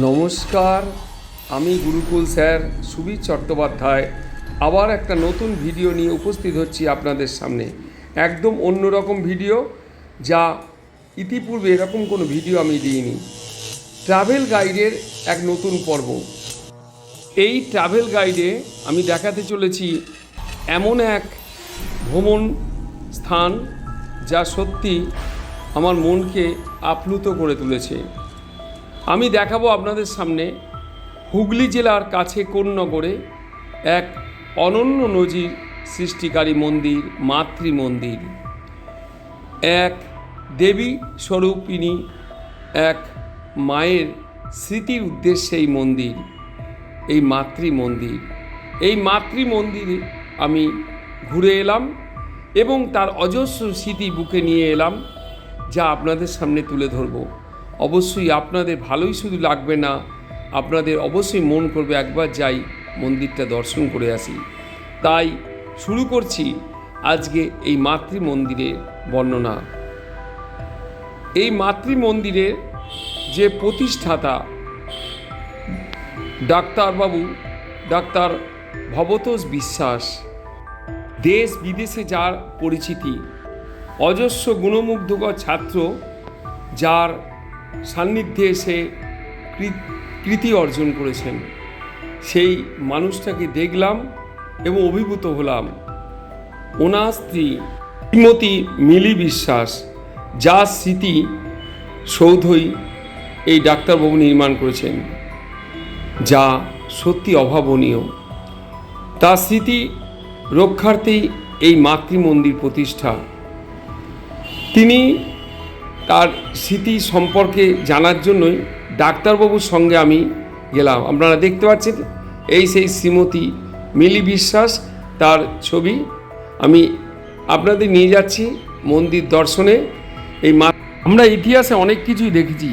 নমস্কার, আমি গুরুকুল স্যার সুবীর চট্টোপাধ্যায়। আবার একটা নতুন ভিডিও নিয়ে উপস্থিত হচ্ছি আপনাদের সামনে। একদম অন্যরকম ভিডিও, যা ইতিপূর্বে এরকম কোনো ভিডিও আমি দিইনি। ট্রাভেল গাইডের এক নতুন পর্ব। এই ট্রাভেল গাইডে আমি দেখাতে চলেছি এমন এক ভ্রমণ স্থান, যা সত্যি আমার মনকে আপ্লুত করে তুলেছে। আমি দেখাবো আপনাদের সামনে হুগলি জেলার কাছে কোন্নগরে এক অনন্য নজির সৃষ্টিকারী মন্দির মাতৃ মন্দির এক দেবী স্বরূপিণী, এক মায়ের স্মৃতির উদ্দেশ্যে এই মন্দির, এই মাতৃ মন্দির এই মাতৃ মন্দিরে আমি ঘুরে এলাম এবং তার অজস্র স্মৃতি বুকে নিয়ে এলাম, যা আপনাদের সামনে তুলে ধরব। অবশ্যই আপনাদের ভালোই শুধু লাগবে না, আপনাদের অবশ্যই মন করবে একবার যাই মন্দিরটা দর্শন করে আসি। তাই শুরু করছি আজকে এই মাতৃ মন্দিরের বর্ণনা। এই মাতৃ মন্দিরের যে প্রতিষ্ঠাতা ডাক্তারবাবু, ডাক্তার ভবতোষ বিশ্বাস, দেশ বিদেশে যার পরিচিতি, অজস্র গুণমুগ্ধকর ছাত্র, যার সান্নিধ্যে এসে কৃতি অর্জন করেছেন। সেই মানুষটাকে দেখলাম এবং অভিভূত হলাম। ওনার স্ত্রী শ্রীমতী মিলি বিশ্বাস, যার স্মৃতি সৌধই এই ডাক্তারবাবু নির্মাণ করেছেন, যা সত্যি অভাবনীয়। তার স্মৃতি রক্ষার্থেই এই মাতৃমন্দির প্রতিষ্ঠা। তিনি তার স্মৃতি সম্পর্কে জানার জন্যই ডাক্তারবাবুর সঙ্গে আমি গেলাম। আপনারা দেখতে পাচ্ছেন, এই সেই শ্রীমতী মিলি বিশ্বাস, তার ছবি। আমি আপনাদের নিয়ে যাচ্ছি মন্দির দর্শনে। এই মা আমরা ইতিহাসে অনেক কিছুই দেখেছি,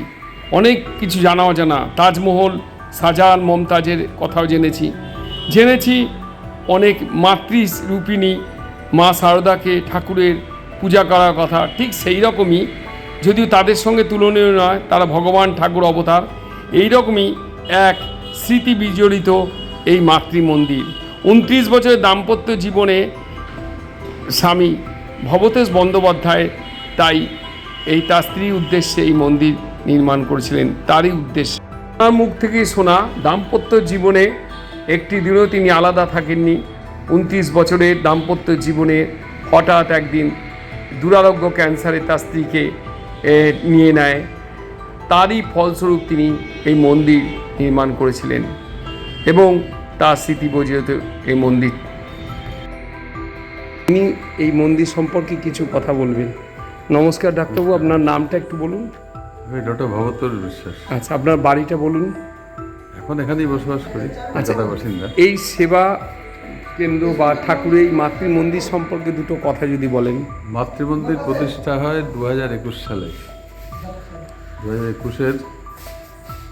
অনেক কিছু জানা অজানা। তাজমহল, শাহজাহান মমতাজের কথাও জেনেছি। জেনেছি অনেক মাতৃ রূপিণী মা শারদাকে ঠাকুরের পূজা করার কথা। ঠিক সেই রকমই যদিও তাদের সঙ্গে তুলনীয় নয়, তারা ভগবান ঠাকুর অবতার। এই রকমই এক স্মৃতি বিজড়িত এই মাতৃ মন্দির উনত্রিশ বছরের দাম্পত্য জীবনে স্বামী ভবতেশ বন্দ্যোপাধ্যায় তাই এই তার স্ত্রীর উদ্দেশ্যে এই মন্দির নির্মাণ করেছিলেন, তারই উদ্দেশ্যে। তার মুখ থেকে শোনা, দাম্পত্য জীবনে একটি দিনও তিনি আলাদা থাকেননি। উনত্রিশ বছরের দাম্পত্য জীবনে হঠাৎ একদিন দুরারোগ্য ক্যান্সারে তার স্ত্রীকে নিয়ে নেয়। তারই ফলস্বরূপ তিনি এই মন্দির নির্মাণ করেছিলেন এবং তার স্মৃতি বজিত এই মন্দির। তিনি এই মন্দির সম্পর্কে কিছু কথা বলবেন। নমস্কার ডাক্তারবাবু আপনার নামটা একটু বলুন। আমি ডক্টর বিশ্বাস। আচ্ছা আপনার বাড়িটা বলুন। এখন এখানেই বসবাস করি আচ্ছা। বাসিন্দা। এই সেবা কেন্দ্র বা ঠাকুরের এই মাতৃ মন্দির সম্পর্কে দুটো কথা যদি বলেন। মাতৃমন্দির প্রতিষ্ঠা হয় দু হাজার একুশ সালে। দু হাজার একুশের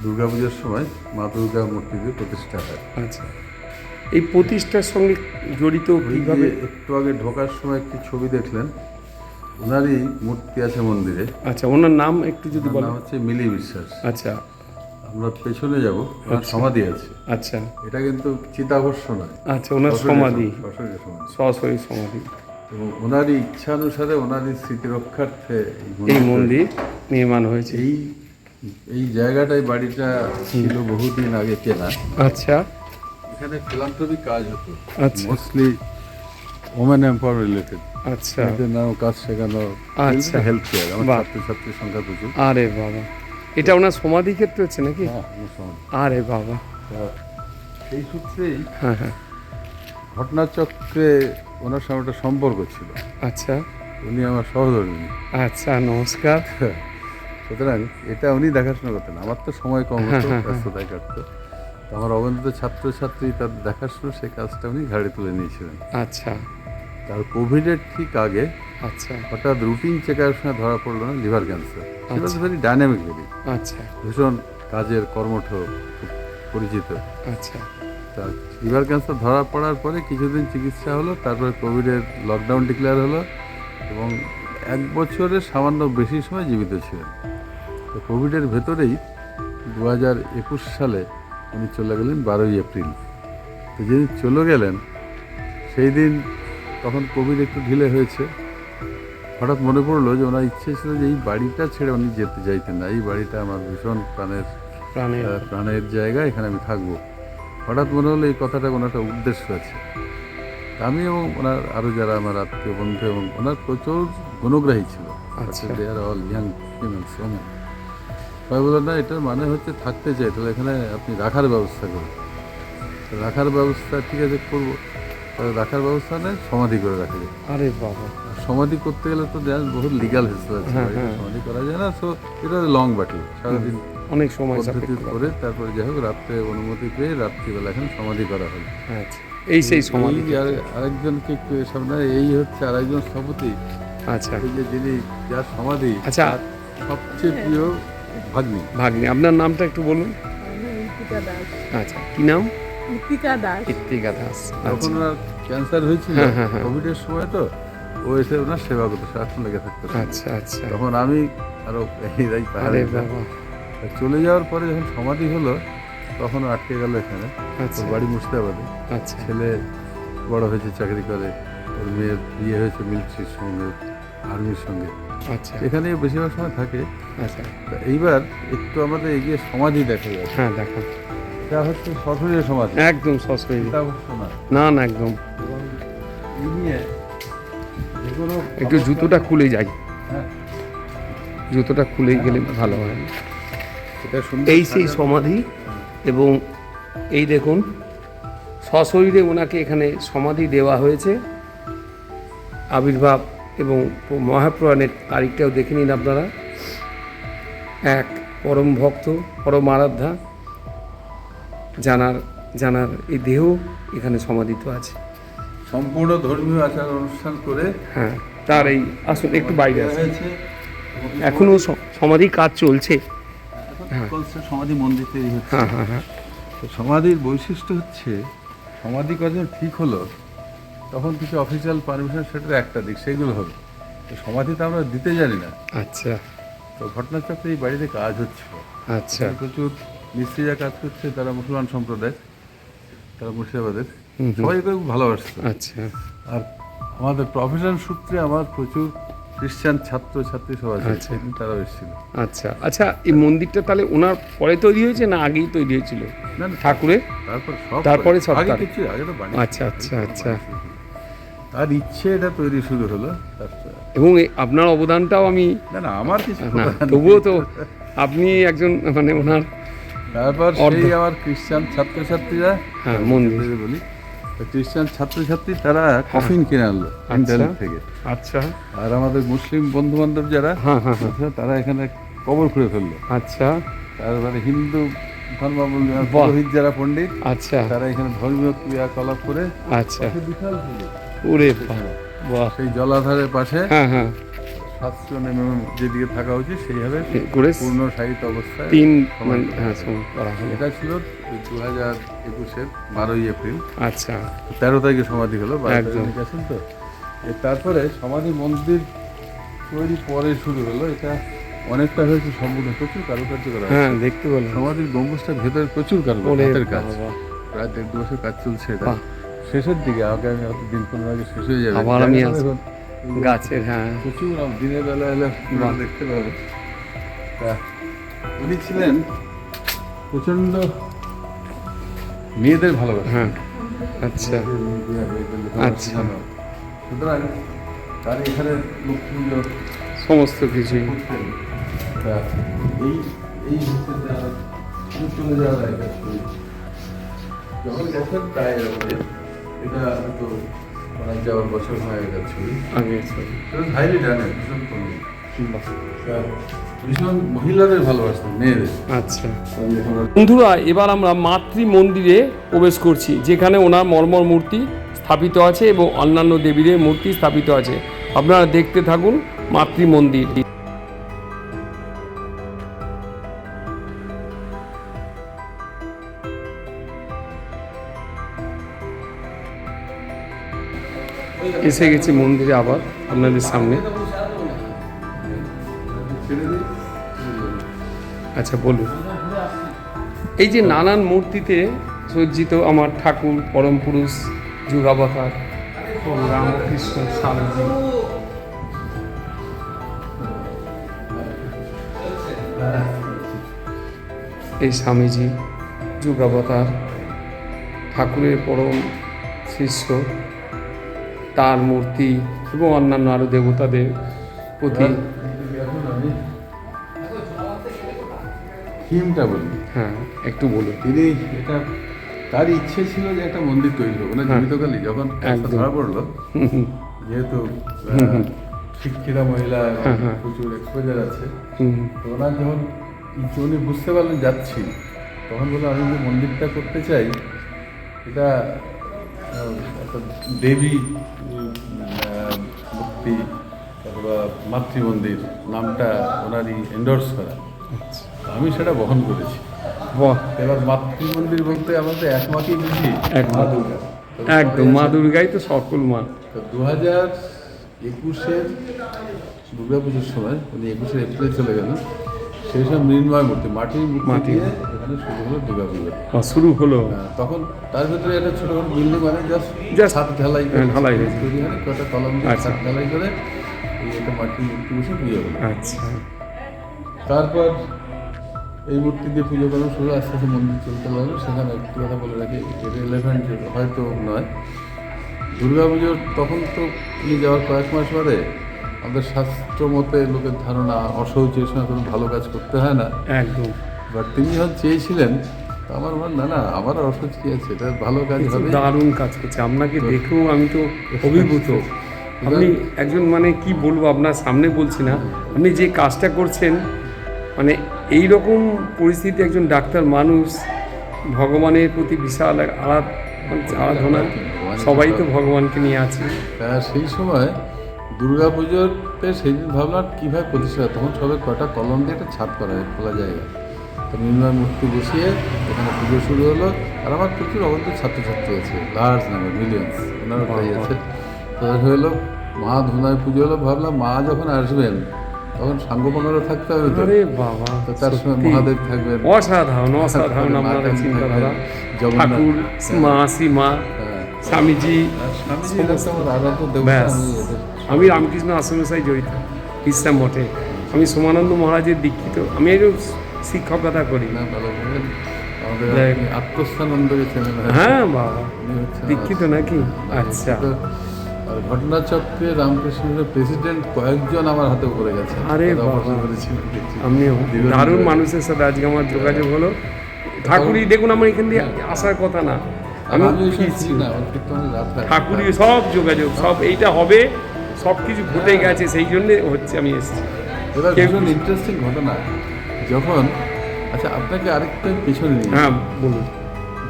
দুর্গাপুজোর সময় মা দুর্গা মূর্তিতে প্রতিষ্ঠা হয়। আচ্ছা। এই প্রতিষ্ঠার সঙ্গে জড়িত কীভাবে? একটু আগে ঢোকার সময় একটি ছবি দেখলেন ওনারই মূর্তি আছে মন্দিরে। আচ্ছা ওনার নাম একটু যদি বলেন। হচ্ছে মিলি বিশ্বাস। আচ্ছা। আমরা পেছনে যাব ওনার সমাধি আছে। আচ্ছা। এটা কিন্তু চিতাভস্য নয়। আচ্ছা ওনার সমাধি। সশরীরে সমাধি। এবং ওনারই ইচ্ছা অনুসারে ওনারই স্মৃতি রক্ষার্থে এই মন্দির নির্মাণ হয়েছে। এই এই জায়গাটায় বাড়িটা ছিল বহুদিন আগে কেনা। আচ্ছা। এখানে ফিলান্থ্রপি কাজ হতো। আচ্ছা। মোস্টলি ওমেন এম্পাওয়ার রিলেটেড আচ্ছা। নাম কাজ শেখানো। আচ্ছা। হেল্প কেয়ার আমার। ছাত্রছাত্রীর সংখ্যা প্রচুর। আরে বাবা। এটা ওনার সমাধি ক্ষেত্র হচ্ছে নাকি? হ্যাঁ। আরে বাবা। সেই সূত্রেই হ্যাঁ হ্যাঁ। ঘটনাচক্রে ওনার সঙ্গে একটা সম্পর্ক ছিল। আচ্ছা। উনি আমার সহধর্মিনী। আচ্ছা নমস্কার। সুতরাং এটা উনি দেখাশোনা করতেন। আমার তো সময় কম হতো ব্যস্ততায় কাটতো। আমার অবন্ধিত ছাত্রছাত্রী তার দেখাশোনা সেই কাজটা উনি ঘাড়ে তুলে নিয়েছিলেন। আচ্ছা। তার কোভিডের ঠিক আগে আচ্ছা। হঠাৎ রুটিন চেক আপের সময় ধরা পড়ল না লিভার ক্যান্সার। সেটা আচ্ছা। ভেরি ডাইনামিক ভেরি আচ্ছা। ভীষণ কাজের কর্মঠ পরিচিত। আচ্ছা। তা লিভার ক্যান্সার ধরা পড়ার পরে কিছুদিন চিকিৎসা হলো তারপরে কোভিডের লকডাউন ডিক্লেয়ার হলো এবং এক বছরের সামান্য বেশি সময় জীবিত ছিলেন। তো কোভিডের ভেতরেই দু হাজার একুশ সালে উনি চলে গেলেন বারোই এপ্রিল। তো যেদিন চলে গেলেন সেই দিন তখন কোভিড একটু ঢিলে হয়েছে। হঠাৎ মনে পড়ল যে ওনার ইচ্ছে ছিল যে এই বাড়িটা ছেড়ে উনি যেতে চাইতেন না। এই বাড়িটা আমার ভীষণ প্রাণের প্রাণের। জায়গা এখানে আমি থাকব। হঠাৎ মনে হলো এই কথাটা কোনো একটা উদ্দেশ্য আছে। আমি এবং ওনার আরও যারা আমার আত্মীয় বন্ধু এবং ওনার প্রচুর গুণগ্রাহী ছিল। আচ্ছা। They are all young females women সবাই বলল না এটার মানে হচ্ছে থাকতে চাই তাহলে এখানে আপনি রাখার ব্যবস্থা করুন। রাখার ব্যবস্থা ঠিক আছে করব। রাখার ব্যবস্থা নেই সমাধি করে রাখা যায়। আরে বাবা। সমাধি করতে গেলে তো জানেন বহুত লিগাল হেসেল আছে হ্যাঁ, হ্যাঁ। সমাধি করা যায় না সো এটা লং বাটি সারাদিন অনেক সময় পদ্ধতি সাপেক্ষ। করে তারপরে যাই হোক রাত্রে অনুমতি পেয়ে রাত্রিবেলা এখন সমাধি করা হলো। আচ্ছা এই সেই সমাধি আর আরেকজনকে একটু সামনে এই হচ্ছে আরেকজন স্থপতি। আচ্ছা। এই যে যিনি যার সমাধি আচ্ছা। সবচেয়ে প্রিয় ভাগ্নি। ভাগ্নি আপনার নামটা একটু বলুন। আচ্ছা কি নাম? মৃত্তিকা দাস। কৃত্তিকা দাস যখন আচ্ছা ক্যান্সার হয়েছিল হ্যাঁ, হ্যাঁ, হ্যাঁ। কোভিডের সময় তো? ও এসে ওনার সেবা করতো সারাক্ষণ লেগে থাকতো। আচ্ছা আচ্ছা। তখন আমি আরও এই পাহাড়ে চলে যাওয়ার পরে যখন সমাধি হলো তখন আটকে গেল এখানে। আচ্ছা। বাড়ি মুর্শিদাবাদে। আচ্ছা। ছেলে বড় হয়েছে চাকরি করে। ওর মেয়ের বিয়ে হয়েছে মিলিটারির সঙ্গে আর্মির সঙ্গে। আচ্ছা। এখানে বেশিরভাগ সময় থাকে। আচ্ছা। এইবার একটু আমাদের এগিয়ে সমাধি দেখা যায় হ্যাঁ দেখো। এটা হচ্ছে সশরীরে সমাধি। একদম না না না একদম। একটু জুতোটা খুলে যাই। জুতোটা খুলে গেলে ভালো হয়। এই সেই সমাধি এবং এই দেখুন সশরীরে ওনাকে এখানে সমাধি দেওয়া হয়েছে। আবির্ভাব এবং মহাপ্রয়াণের তারিখটাও দেখে নিন আপনারা। এক পরম ভক্ত পরম আরাধ্যা। জানার জানার এই দেহ এখানে সমাধিত আছে। সম্পূর্ণ ধর্মীয় আচার অনুষ্ঠান করে হ্যাঁ। তার এই আসুন একটু বাইরে হয়েছে এখনও সমাধির কাজ চলছে। সমাধি মন্দির তৈরি হচ্ছে। হ্যাঁ হ্যাঁ হ্যাঁ। তো সমাধির বৈশিষ্ট্য হচ্ছে সমাধি কজন ঠিক হলো তখন কিছু অফিসিয়াল পারমিশন সেটার একটা দিক সেগুলো হবে। তো সমাধি তো আমরা দিতে জানি না। আচ্ছা। তো ঘটনাচক্রে এই বাড়িতে কাজ হচ্ছে। আচ্ছা। প্রচুর মিস্ত্রিরা কাজ করছে তারা মুসলমান সম্প্রদায় তারা মুর্শিদাবাদের। সবাই খুব ভালোবাসত আচ্ছা। আর আমাদের প্রফেশন সূত্রে আমার প্রচুর খ্রিস্টান ছাত্র ছাত্রী সব আছে তারা এসেছিল। আচ্ছা আচ্ছা এই মন্দিরটা তাহলে ওনার পরে তৈরি হয়েছে না আগেই তৈরি হয়েছিল? না না, ঠাকুরের? তারপর সব তারপরে সব আগে কিছু আগে তো আচ্ছা, আচ্ছা, আচ্ছা। তার ইচ্ছে এটা তৈরি শুরু হলো এবং আপনার অবদানটাও আমি না না আমার কিছু না তবুও তো আপনি একজন মানে ওনার তারপর সেই আমার খ্রিস্টান ছাত্রছাত্রীরা হ্যাঁ, মন্দির। বলি খ্রিস্টান ছাত্রছাত্রী তারা কফিন কিনে আনলো ইন্টারনেট থেকে। আচ্ছা। আর আমাদের মুসলিম বন্ধু বান্ধব যারা হ্যাঁ হ্যাঁ হ্যাঁ। তারা এখানে কবর খুঁড়ে ফেলল। আচ্ছা। তারপরে হিন্দু ধর্মাবলম্বী। পুরোহিত যারা পণ্ডিত আচ্ছা। তারা এখানে ধর্মীয় ক্রিয়াকলাপ করে আচ্ছা। বিশাল। ওরে বাহ। সেই জলাধারের পাশে হ্যাঁ হ্যাঁ। সাতশো নেমে যেদিকে থাকা উচিত সেইভাবে করে পূর্ণ সাহিত্য অবস্থায় তিন মানে করা হ্যাঁ এটা ছিল দু হাজার একুশের বারোই এপ্রিল। আচ্ছা। তেরো তারিখে সমাধি হলো গেছেন তো। তারপরে সমাধি মন্দির তৈরি পরে শুরু হলো। এটা অনেকটা হয়েছে সম্পূর্ণ প্রচুর কারুকার্য করা হ্যাঁ দেখতে পেলাম সমাধির গম্বুজটা ভেতরে প্রচুর কারুকার্য। ওরে কাজ। প্রায় দেড় দু বছর কাজ চলছে এটা। শেষের দিকে আগামী হয়তো দিন পনেরো আগে শেষ হয়ে যাবে। আবার আমি গাছের হ্যাঁ। প্রচুর দিনের বেলা এলে। দেখতে পাবে। তা উনি ছিলেন প্রচণ্ড মেয়েদের ভালোবাসা। হ্যাঁ। আচ্ছা। আচ্ছা। সুতরাং তার এখানে লক্ষ্মী সমস্ত কিছুই। তা এই এই চলে যাওয়ার একটা যখন গেছেন তাই এটা মারা যাওয়ার বছর হয়ে গেছে। আগে হাইলি ভীষণ মহিলাদের মেয়েদের। আচ্ছা। বন্ধুরা এবার আমরা মাতৃ মন্দিরে প্রবেশ করছি যেখানে ওনার মর্মর মূর্তি স্থাপিত আছে এবং অন্যান্য দেবীদের মূর্তি স্থাপিত আছে। আপনারা দেখতে থাকুন মাতৃ মন্দির এসে গেছি মন্দিরে আবার আপনাদের সামনে। আচ্ছা বলুন। এই যে নানান মূর্তিতে সজ্জিত আমার ঠাকুর, পরম পুরুষ, যুগাবতার রামকৃষ্ণ স্বামীজি। এই স্বামীজি, যুগাবতার, ঠাকুরের পরম শিষ্য। তার মূর্তি এবং অন্যান্য আরও দেবতাদের প্রতি এখন থিমটা বলি হ্যাঁ একটু বলুন। তিনি এটা তার ইচ্ছে ছিল যে একটা মন্দির তৈরি হবে না হ্যাঁ। জীবিতকালী যখন ধরা পড়ল যেহেতু শিক্ষিতা মহিলা হ্যাঁ, হ্যাঁ। প্রচুর এক্সপোজার আছে তো ওনার যখন ইচ্ছে উনি বুঝতে পারলেন যাচ্ছি তখন বলল আমি যে মন্দিরটা করতে চাই এটা একটা দেবী মূর্তি অথবা মাতৃ মন্দির নামটা ওনারই এন্ডোর্স করা। আচ্ছা। আমি সেটা বহন করেছি। এবার মাতৃমন্দির বলতে আমরা তো এক মাকেই বুঝি এক মা। দুর্গা। একদম মা দুর্গাই তো সকল মা। দু হাজার একুশের দুর্গা পুজোর সময় উনি একুশে এপ্রিলে চলে গেলেন সেই সময় মৃন্ময় মূর্তি মাটির মূর্তি এখানে শুরু হলো দুর্গা পুজো। শুরু হলো। তখন তার ভিতরে একটা ছোট ছোট বিল্ডিং মানে জাস্ট Just ছাদ ঢালাই হ্যাঁ, ঢালাই হয়েছে। তৈরি হয় কটা কলম দিয়ে আচ্ছা। ছাদ ঢালাই করে এই একটা মাটির মূর্তি বসে পুজো হলো। আচ্ছা। তারপর এই মূর্তি দিয়ে পুজো করা শুরু আস্তে আস্তে মন্দির চলতে লাগল। সেখানে একটু কথা বলে রাখি রিলেভেন্ট হয়তো নয়। দুর্গা পুজোর তখন তো উনি যাওয়ার কয়েক মাস বাদে আমাদের শাস্ত্র মতে লোকের ধারণা অসৌচের সময় কোনো ভালো কাজ করতে হয় না। একদম। বাট তিনি যখন চেয়েছিলেন আমার মনে না না আমার অসৌচ কি আছে? এটা ভালো কাজ হবে। দারুণ কাজ করছে। আপনাকে দেখেও আমি তো অভিভূত। আপনি একজন মানে কি বলব আপনার সামনে বলছি না। আপনি যে কাজটা করছেন মানে এই রকম পরিস্থিতি একজন ডাক্তার মানুষ ভগবানের প্রতি বিশাল মানে আরাধনা। সবাই তো ভগবানকে নিয়ে আছে। সেই সময় দুর্গা পুজোতে সেই দিন ভাবলাম কীভাবে প্রতিষ্ঠা। তখন সবে কটা কলম দিয়ে একটা ছাপ করা হয় খোলা জায়গা তো নির্ময় মূর্তি বসিয়ে এখানে পুজো শুরু হলো আর আমার প্রচুর অগন্ত ছাত্রছাত্রী আছে লার্জ নাম্বার মিলিয়ন্স ওনারা তাই আছে তো হলো মা ধুনায় পুজো হলো ভাবলাম মা যখন আসবেন তখন সাঙ্গপাঙ্গরও থাকতে হবে তো বাবা তার সত্যি। মহাদেব থাকবেন অসাধারণ অসাধারণ আপনাদের চিন্তাধারা। ঠাকুর মা সীমা। স্বামীজি আমি রামকৃষ্ণ আশ্রমের সাথে জড়িত ইসলাম মঠে। আমি সোমানন্দ মহারাজের দীক্ষিত। আমি একটু শিক্ষকতা করি। হ্যাঁ বাবা দীক্ষিত নাকি? আচ্ছা। ঘটনাচক্রে রামকৃষ্ণের প্রেসিডেন্ট কয়েকজন আমার হাতে পড়ে গেছে। আরে। আমিও দারুণ মানুষের সাথে আজকে আমার যোগাযোগ হলো। ঠাকুরই দেখুন আমার এখান দিয়ে আসার কথা না। আমি রাত হয়। সব যোগাযোগ সব এইটা হবে সব কিছু ঘটে গেছে সেই জন্যে হচ্ছে আমি এসেছি। এবার ভীষণ ইন্টারেস্টিং ঘটনা। যখন আচ্ছা আপনাকে আরেকটা পেছনে নিয়ে হ্যাঁ বলুন।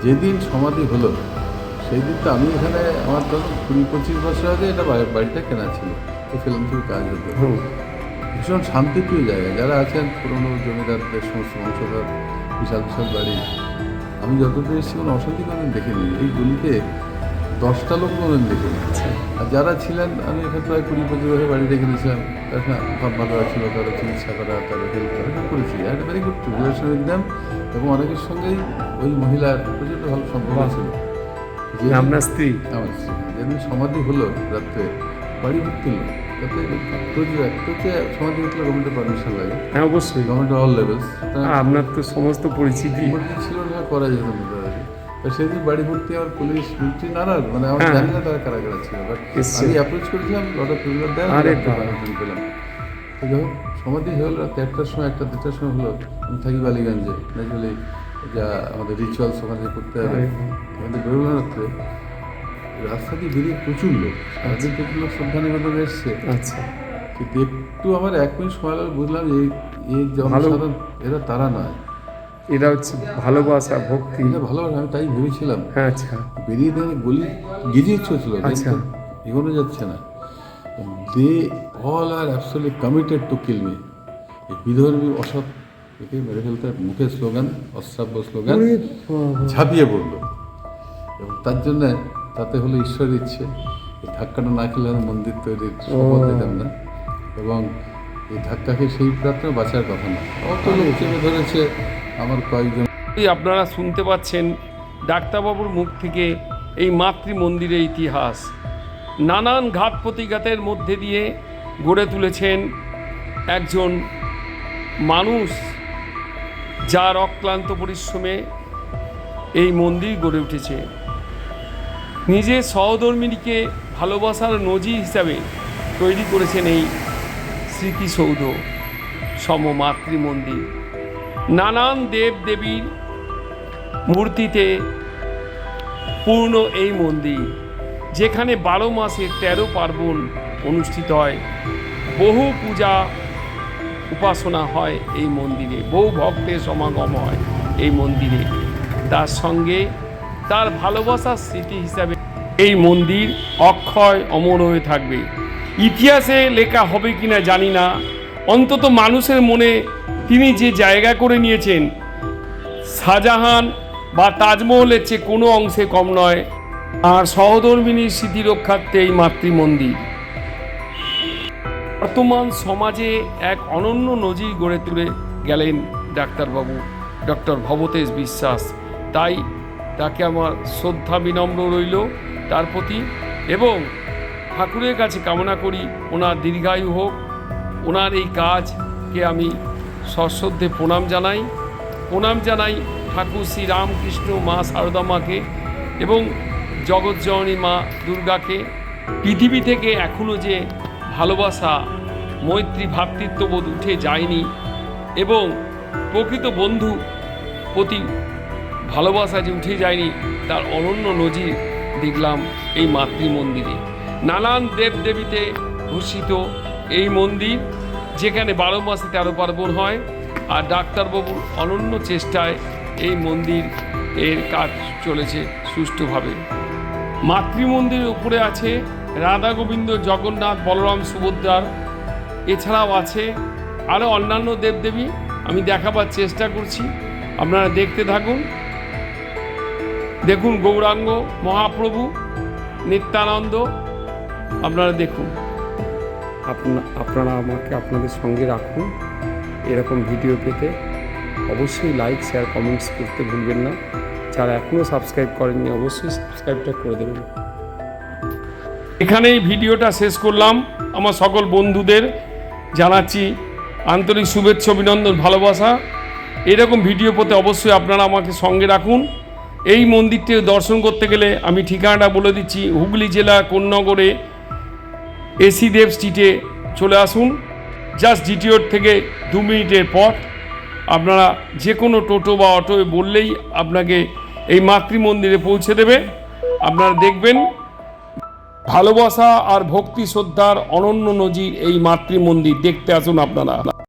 যেদিন সমাধি হলো সেই দিন তো আমি এখানে আমার তখন কুড়ি পঁচিশ বছর আগে এটা বাড়িটা কেনা ছিল তো ফিলান্থির কাজ হতো। হুম। ভীষণ শান্তিপ্রিয় জায়গা। যারা আছেন পুরনো জমিদারদের সমস্ত বংশধর বিশাল বিশাল বাড়ি আমি যতদূর এসেছি কোনো অশান্তি কোনোদিন দেখিনি। এই গলিতে দশটা লোক কোনোদিন দেখিনি। আচ্ছা। আর যারা ছিলেন আমি এখানে প্রায় কুড়ি পঁচিশ বছর বাড়ি রেখে দিয়েছিলাম। তার ভালো ছিল তারা চিকিৎসা করা তারা হেল্প করা সব করেছি। আর very good relation with them এবং অনেকের সঙ্গেই ওই মহিলার প্রচুর ভালো সম্পর্ক। ছিল। না, আপনার স্ত্রী? আমার স্ত্রী। যেদিন সমাধি হলো রাত্রে বাড়ি ভর্তি হলো তাতে প্রচুর সমাধি গভর্নমেন্টের পারমিশন লাগে। হ্যাঁ অবশ্যই। গভর্নমেন্ট অল লেভেলস আপনার তো সমস্ত পরিচিতি। ছিল করা যেত না তাদেরকে। তো সেদিন বাড়ি ভর্তি আমার পুলিশ মিলিটারি নানা মানে আমার হ্যাঁ। জানি না তারা কারা কারা ছিল বাট আমি অ্যাপ্রোচ করেছিলাম লট অফ পিপল দেয় পেলাম। তো যাই হোক সমাধি হল রাত একটার সময় একটা দেড়টার সময় হলো আমি থাকি বালিগঞ্জে। ন্যাচুরালি যা আমাদের রিচুয়ালস ওখানে করতে হবে। বাবা। বেরোলো রাত্রে রাস্তা দিয়ে বেরিয়ে প্রচুর লোক। সারাদিন প্রচুর লোক শ্রদ্ধা নিবেদনে এসছে। আচ্ছা। কিন্তু একটু আমার এক মিনিট সময় বুঝলাম এই এই জনসাধারণ এরা তারা নয়। এটা হচ্ছে ভালোবাসা ভক্তি। ভালোবাসা আমি তাই ভেবেছিলাম। হ্যাঁ আচ্ছা। বেরিয়ে দেখে গলি ইচ্ছে ছিল আচ্ছা। এগোনো যাচ্ছে না। They all are absolutely committed to kill me. এই বিধর্মী অসৎ একে মেরে ফেলতে মুখে স্লোগান অশ্রাব্য স্লোগান ঝাঁপিয়ে পড়ল। এবং তার জন্য তাতে হলো ঈশ্বর ইচ্ছে। এই ধাক্কাটা না খেলে আমি মন্দির তৈরির শপথ দিতাম না। এবং এই ধাক্কাকে সেই প্রার্থনা বাঁচার কথা না। অত লোক চেপে ধরেছে আমার কয়েকজন। আপনারা শুনতে পাচ্ছেন ডাক্তারবাবুর মুখ থেকে এই মাতৃ মন্দিরের ইতিহাস। নানান ঘাত প্রতিঘাতের মধ্যে দিয়ে গড়ে তুলেছেন একজন মানুষ যার অক্লান্ত পরিশ্রমে এই মন্দির গড়ে উঠেছে। নিজের সহধর্মিনীকে ভালোবাসার নজির হিসাবে তৈরি করেছেন এই স্মৃতিসৌধ সম মন্দির নানান দেব দেবীর মূর্তিতে পূর্ণ এই মন্দির, যেখানে বারো মাসে তেরো পার্বণ অনুষ্ঠিত হয়। বহু পূজা উপাসনা হয় এই মন্দিরে, বহু ভক্তের সমাগম হয় এই মন্দিরে। তার সঙ্গে তার ভালোবাসার স্মৃতি হিসাবে এই মন্দির অক্ষয় অমর হয়ে থাকবে। ইতিহাসে লেখা হবে কিনা জানি না। অন্তত মানুষের মনে তিনি যে জায়গা করে নিয়েছেন, শাহজাহান বা তাজমহলের চেয়ে কোনো অংশে কম নয়। আর সহধর্মিনীর স্মৃতি রক্ষার্থে এই মাতৃমন্দির। বর্তমান সমাজে এক অনন্য নজির গড়ে তুলে গেলেন ডাক্তারবাবু, ডক্টর ভবতেশ বিশ্বাস। তাই তাকে আমার শ্রদ্ধা বিনম্র রইল তার প্রতি এবং ঠাকুরের কাছে কামনা করি, ওনার দীর্ঘায়ু হোক, ওনার এই কাজকে আমি সশ্রদ্ধে প্রণাম জানাই। প্রণাম জানাই ঠাকুর শ্রী রামকৃষ্ণ মা সারদা মাকে এবং জগৎজননী মা দুর্গাকে। পৃথিবী থেকে এখনও যে ভালোবাসা, মৈত্রী ভ্রাতৃত্ববোধ উঠে যায়নি এবং প্রকৃত বন্ধু প্রতি ভালোবাসা যে উঠে যায়নি, তার অনন্য নজির দেখলাম এই মাতৃ মন্দিরে নানান দেবদেবীতে ভূষিত এই মন্দির যেখানে বারো মাসে তেরো পার্বণ হয়, আর ডাক্তারবাবুর অনন্য চেষ্টায় এই মন্দির এর কাজ চলেছে সুষ্ঠুভাবে। মাতৃমন্দিরের উপরে আছে রাধা গোবিন্দ, জগন্নাথ, বলরাম, সুভদ্রার। এছাড়াও আছে আরও অন্যান্য দেবদেবী। আমি দেখাবার চেষ্টা করছি, আপনারা দেখতে থাকুন। দেখুন গৌরাঙ্গ, মহাপ্রভু, নিত্যানন্দ, আপনারা দেখুন। আপনারা আমাকে আপনাদের সঙ্গে রাখুন। এরকম ভিডিও পেতে অবশ্যই লাইক শেয়ার কমেন্টস করতে ভুলবেন না। যারা এখনও সাবস্ক্রাইব করেননি, অবশ্যই সাবস্ক্রাইবটা করে দেবেন। এখানেই ভিডিওটা শেষ করলাম। আমার সকল বন্ধুদের জানাচ্ছি আন্তরিক শুভেচ্ছা, অভিনন্দন, ভালোবাসা। এরকম ভিডিও পেতে অবশ্যই আপনারা আমাকে সঙ্গে রাখুন। এই মন্দিরটি দর্শন করতে গেলে আমি ঠিকানাটা বলে দিচ্ছি হুগলি জেলা, কোন্নগরে এসি দেব স্ট্রিটে চলে আসুন। জাস্ট ডিটিওর থেকে দু মিনিটের পথ। আপনারা যে কোনো টোটো বা অটোয় বললেই আপনাকে এই মাতৃমন্দিরে পৌঁছে দেবে। আপনারা দেখবেন ভালোবাসা আর ভক্তি শ্রদ্ধার অনন্য নজির এই মাতৃমন্দির দেখতে আসুন আপনারা।